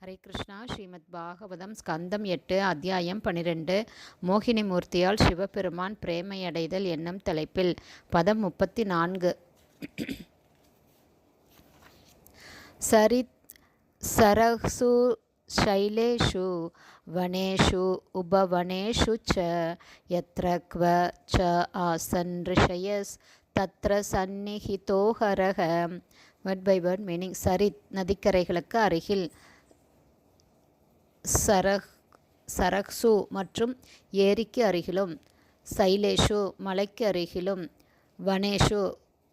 ஹரே கிருஷ்ணா ஸ்ரீமத் பாகவதம் ஸ்கந்தம் எட்டு அத்தியாயம் பனிரெண்டு மோகினி மூர்த்தியால் சிவபெருமான் பிரேமையடைதல் என்னும் தலைப்பில் பதம் முப்பத்தி நான்கு सरित् सरसु शैलेषु वनेषु उपवनेषु च यत्र क्व च आसन् ऋषयस् தத்ர சந்நிஹிதோஹரக வேர்ட் பை வேர்ட் மீனிங் சரித் நதிக்கரைகளுக்கு அருகில் சரக் சரக்சு மற்றும் ஏரிக்கு அருகிலும் சைலேஷு மலைக்கு அருகிலும் வனேஷு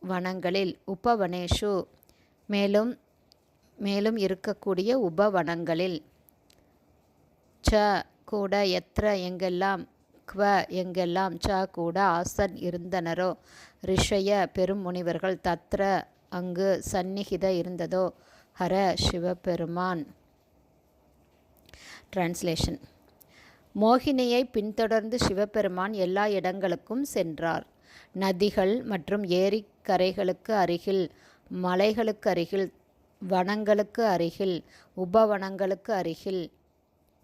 வனங்களில் உபவனேஷு மேலும் மேலும் இருக்கக்கூடிய உபவனங்களில். ச கூட எத்திர எங்கெல்லாம் க்வ எங்கெல்லாம் ச கூட ஆசன் இருந்தனரோ ரிஷய பெரும் முனிவர்கள் தத்ர அங்கு சந்நிகித இருந்ததோ ஹர சிவபெருமான். டிரான்ஸ்லேஷன் மோகினியை பின்தொடர்ந்து சிவபெருமான் எல்லா இடங்களுக்கும் சென்றார். நதிகள் மற்றும் ஏரிக்கரைகளுக்கு அருகில் மலைகளுக்கு அருகில் வனங்களுக்கு அருகில் உபவனங்களுக்கு அருகில்.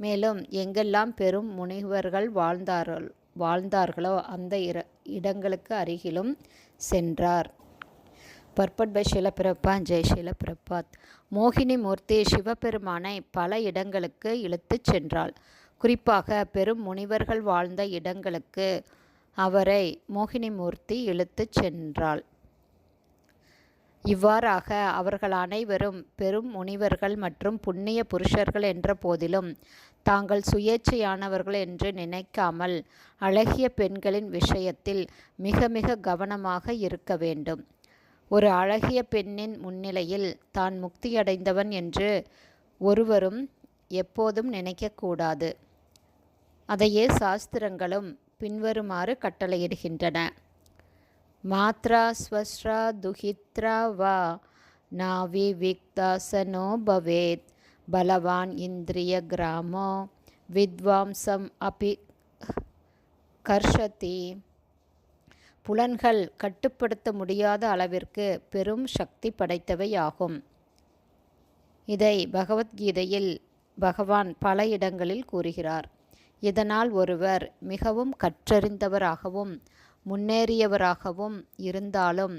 மேலும் எங்கெல்லாம் பெரும் முனிவர்கள் வாழ்ந்தார்கள் வாழ்ந்தார்களோ அந்த இர இடங்களுக்கு அருகிலும் சென்றார். பர்பட் பை ஷிலப்பிரப்பா ஜெய் ஷிலப்பிரபாத் மோகினி மூர்த்தி சிவபெருமானை பல இடங்களுக்கு இழுத்துச் சென்றாள். குறிப்பாக பெரும் முனிவர்கள் வாழ்ந்த இடங்களுக்கு அவரை மோகினி மூர்த்தி இழுத்துச் சென்றாள். இவ்வாறாக அவர்கள் அனைவரும் பெரும் முனிவர்கள் மற்றும் புண்ணிய புருஷர்கள் என்ற போதிலும் தாங்கள் சுயேட்சையானவர்கள் என்று நினைக்காமல் அழகிய பெண்களின் விஷயத்தில் மிக மிக கவனமாக இருக்க வேண்டும். ஒரு அழகிய பெண்ணின் முன்னிலையில் தான் முக்தியடைந்தவன் என்று ஒருவரும் எப்போதும் நினைக்கக்கூடாது அதையே சாஸ்திரங்களும் பின்வருமாறு கட்டளையிடுகின்றன. மாத்ரா ஸ்வஸ்ரா துஹித்ரா வா நாவி விக்தாசனோ பவேத். பலவான் இந்திரிய கிராமோ வித்வாம்சம் அபி கர்ஷதி. புலன்கள் கட்டுப்படுத்த முடியாத அளவிற்கு பெரும் சக்தி படைத்தவையாகும். இதை பகவத்கீதையில் பகவான் பல இடங்களில் கூறுகிறார். இதனால் ஒருவர் மிகவும் கற்றறிந்தவராகவும் முன்னேறியவராகவும் இருந்தாலும்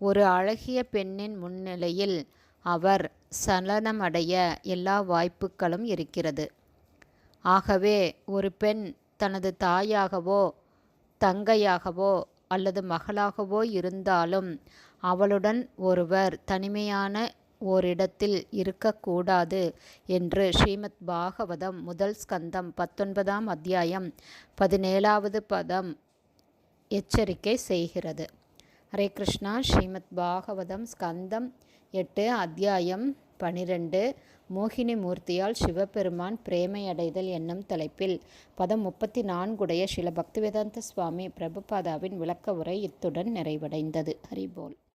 ஒரு அழகிய பெண்ணின் முன்னிலையில் அவர் சலனமடைய எல்லா வாய்ப்புகளும் இருக்கிறது. ஆகவே ஒரு பெண் தனது தாயாகவோ தங்கையாகவோ அல்லது மகளாகவோ இருந்தாலும் அவளுடன் ஒருவர் தனிமையான ஓரிடத்தில் இருக்கக்கூடாது என்று ஸ்ரீமத் பாகவதம் முதல் ஸ்கந்தம் பத்தொன்பதாம் அத்தியாயம் பதினேழாவது பதம் எச்சரிக்கை செய்கிறது. ஹரே கிருஷ்ணா ஸ்ரீமத் பாகவதம் ஸ்கந்தம் எட்டு அத்தியாயம் பனிரெண்டு. மோகினி மூர்த்தியால் சிவபெருமான் பிரேமை அடைதல் என்னும் தலைப்பில் பதம் முப்பத்தி நான்குடைய சில பக்திவேதாந்த சுவாமி பிரபுபாதாவின் விளக்க உரை இத்துடன் நிறைவடைந்தது. ஹரிபோல்.